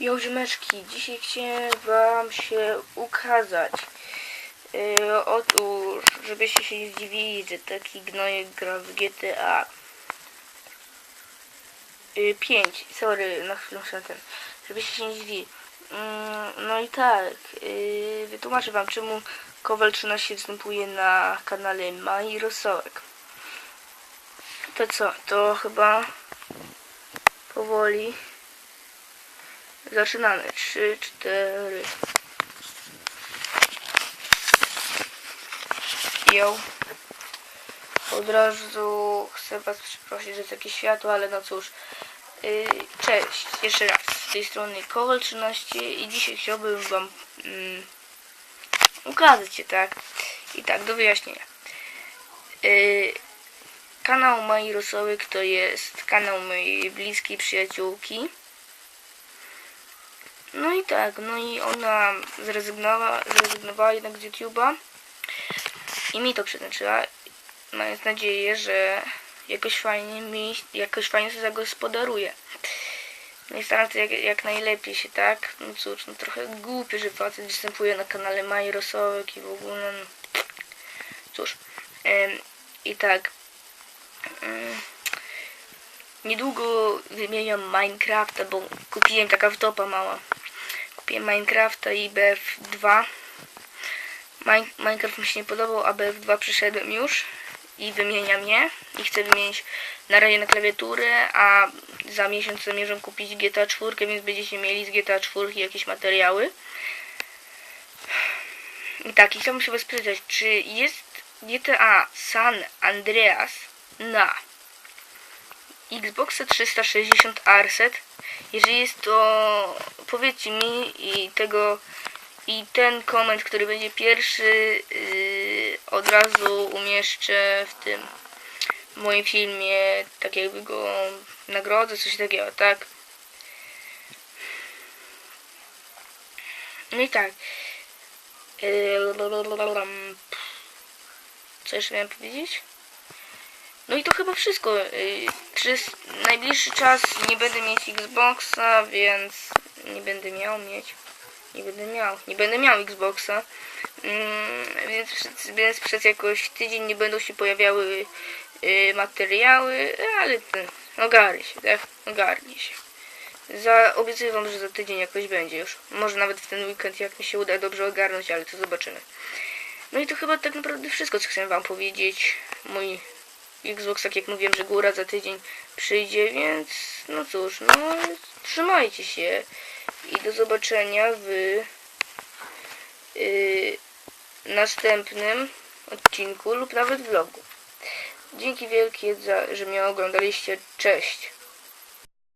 Ziomeczki, dzisiaj chciałem wam się ukazać. Yy, otóż, żebyście się nie zdziwili, że taki gnojek gra w GTA. Yy, 5, sorry, na chwilę muszę ten. Żebyście się nie zdziwili. Mm, no i tak, yy, wytłumaczę wam, czemu Kowal 13 występuje na kanale Mai Rosołek. To co, to chyba powoli Zaczynamy. Trzy, cztery. Ją. Od razu chcę was przeprosić, że takie światło, ale no cóż. Yy, cześć, jeszcze raz. Z tej strony Kowal 13 i dzisiaj chciałbym wam mm, ukazać się, tak? I tak, do wyjaśnienia. Yy, kanał Mai Rosołek to jest kanał mojej bliskiej przyjaciółki. No i tak, no i ona zrezygnowała, zrezygnowała jednak z YouTube'a i mi to przeznaczyła, mając nadzieję, że jakoś fajnie mi, jakoś fajnie się zagospodaruje. No i staram się jak, jak najlepiej się, tak? No cóż, no trochę głupie, że facet występuje na kanale Maj Rosołek i w ogóle, no cóż. Em, I tak, em, niedługo wymieniam Minecrafta, bo kupiłem taka wtopa mała. Kupiłem Minecrafta i BF2. Min- Minecraft mi się nie podobał, a BF2 przyszedłem już i wymieniam je. I chcę wymienić na razie na klawiaturę, a za miesiąc zamierzam kupić GTA 4, więc będziecie mieli z GTA 4 jakieś materiały. I tak, i chciałbym się was czy jest GTA San Andreas na Xboxa 360 Arset. Jeżeli jest to, powiedzcie mi i tego i ten koment, który będzie pierwszy, yy, od razu umieszczę w tym moim filmie, tak jakby go nagrodzę, coś takiego, tak? No i tak. Yy, Co jeszcze miałem powiedzieć? No i to chyba wszystko. Przez najbliższy czas nie będę mieć Xboxa, więc nie będę miał mieć. Nie będę miał. Nie będę miał Xboxa. Mm, więc, więc przez jakoś tydzień nie będą się pojawiały yy, materiały, ale ten, się, tak? Ogarnie się. Za, obiecuję wam, że za tydzień jakoś będzie już. Może nawet w ten weekend, jak mi się uda dobrze ogarnąć, ale to zobaczymy. No i to chyba tak naprawdę wszystko, co chcę wam powiedzieć. Mój Xbox, tak jak mówiłem, że góra za tydzień przyjdzie, więc no cóż, no trzymajcie się i do zobaczenia w yy, następnym odcinku lub nawet vlogu. Dzięki wielkie, za, że mnie oglądaliście. Cześć!